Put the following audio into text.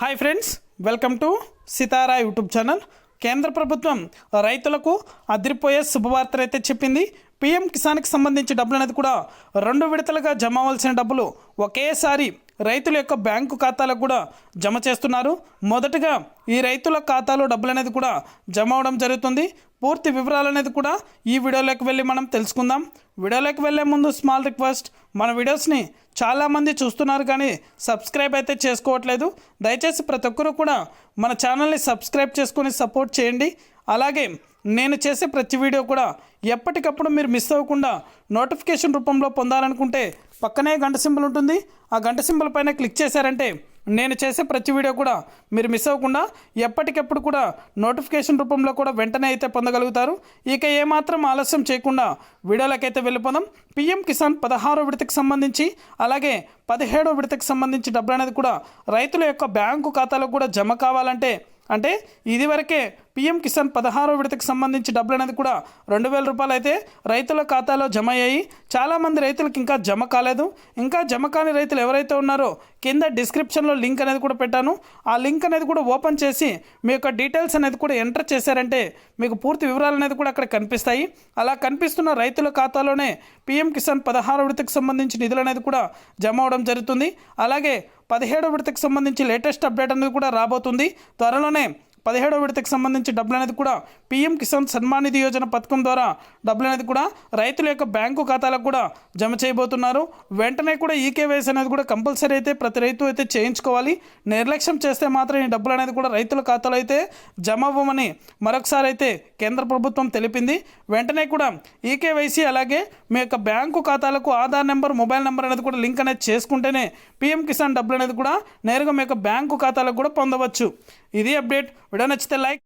Hi friends welcome to Sitara YouTube channel కేంద్ర ప్రభుత్వం రైతులకు అదిరిపోయే శుభవార్తలు అయితే చెప్పింది. పీఎం కిసాన్కి సంబంధించి డబ్బులు అనేది కూడా రెండు విడతలుగా జమ అవ్వాల్సిన డబ్బులు ఒకేసారి రైతుల యొక్క బ్యాంకు ఖాతాలకు కూడా జమ చేస్తున్నారు. మొదటగా ఈ రైతుల ఖాతాలో డబ్బులు అనేది కూడా జమ అవడం జరుగుతుంది. పూర్తి వివరాలు అనేది కూడా ఈ వీడియోలోకి వెళ్ళి మనం తెలుసుకుందాం. వీడియోలోకి వెళ్ళే ముందు స్మాల్ రిక్వెస్ట్ మన వీడియోస్ని చాలామంది చూస్తున్నారు కానీ సబ్స్క్రైబ్ అయితే చేసుకోవట్లేదు. దయచేసి ప్రతి ఒక్కరూ కూడా మన ఛానల్ని సబ్స్క్రైబ్ చేసుకొని సపోర్ట్ చేయండి. అలాగే నేను చేసే ప్రతి వీడియో కూడా ఎప్పటికప్పుడు మీరు మిస్ అవ్వకుండా నోటిఫికేషన్ రూపంలో పొందాలనుకుంటే పక్కనే గంట సింబల్ ఉంటుంది. ఆ గంట సింబల్ పైన క్లిక్ చేశారంటే నేను చేసే ప్రతి వీడియో కూడా మీరు మిస్ అవ్వకుండా ఎప్పటికప్పుడు కూడా నోటిఫికేషన్ రూపంలో కూడా వెంటనే అయితే పొందగలుగుతారు. ఇక ఏమాత్రం ఆలస్యం చేయకుండా వీడియోలకైతే వెళ్ళిపోదాం. పిఎం కిసాన్ పదహారో విడతకు సంబంధించి అలాగే పదిహేడో విడతకు సంబంధించి డబ్బులు అనేది కూడా రైతుల యొక్క బ్యాంకు ఖాతాలో కూడా జమ కావాలంటే అంటే ఇదివరకే పిఎం కిసాన్ పదహారో విడతకు సంబంధించి డబ్బులు అనేది కూడా రెండు వేల రూపాయలు అయితే రైతుల ఖాతాలో జమ అయ్యాయి. చాలామంది రైతులకు ఇంకా జమ కాలేదు. ఇంకా జమ కాని రైతులు ఎవరైతే ఉన్నారో కింద డిస్క్రిప్షన్లో లింక్ అనేది కూడా పెట్టాను. ఆ లింక్ అనేది కూడా ఓపెన్ చేసి మీ యొక్క డీటెయిల్స్ అనేది కూడా ఎంటర్ చేశారంటే మీకు పూర్తి వివరాలు అనేది కూడా అక్కడ కనిపిస్తాయి. అలా కనిపిస్తున్న రైతుల ఖాతాలోనే పిఎం కిసాన్ పదహారో విడతకు సంబంధించి నిధులు అనేది కూడా జమ అవడం జరుగుతుంది. అలాగే పదిహేడో విడతకు సంబంధించి లేటెస్ట్ అప్డేట్ అనేది కూడా రాబోతుంది. త్వరలోనే పదిహేడో విడతకు సంబంధించి డబ్బులు అనేది కూడా పీఎం కిసాన్ సన్మాన్ నిధి యోజన పథకం ద్వారా డబ్బులు అనేది కూడా రైతుల యొక్క బ్యాంకు ఖాతాలకు కూడా జమ చేయబోతున్నారు. వెంటనే కూడా ఈకేవైసీ అనేది కూడా కంపల్సరీ అయితే ప్రతి రైతు అయితే చేయించుకోవాలి. నిర్లక్ష్యం చేస్తే మాత్రం ఈ డబ్బులు అనేది కూడా రైతుల ఖాతాలో అయితే జమ అవ్వమని మరొకసారి అయితే కేంద్ర ప్రభుత్వం తెలిపింది. వెంటనే కూడా ఈకేవైసీ అలాగే మీ యొక్క బ్యాంకు ఖాతాలకు ఆధార్ నెంబర్ మొబైల్ నెంబర్ అనేది కూడా లింక్ అనేది చేసుకుంటేనే పీఎం కిసాన్ డబ్బులు అనేది కూడా నేరుగా మీ యొక్క బ్యాంకు ఖాతాలకు కూడా పొందవచ్చు. ఇది అప్డేట్. వీడియో నచ్చితే లైక్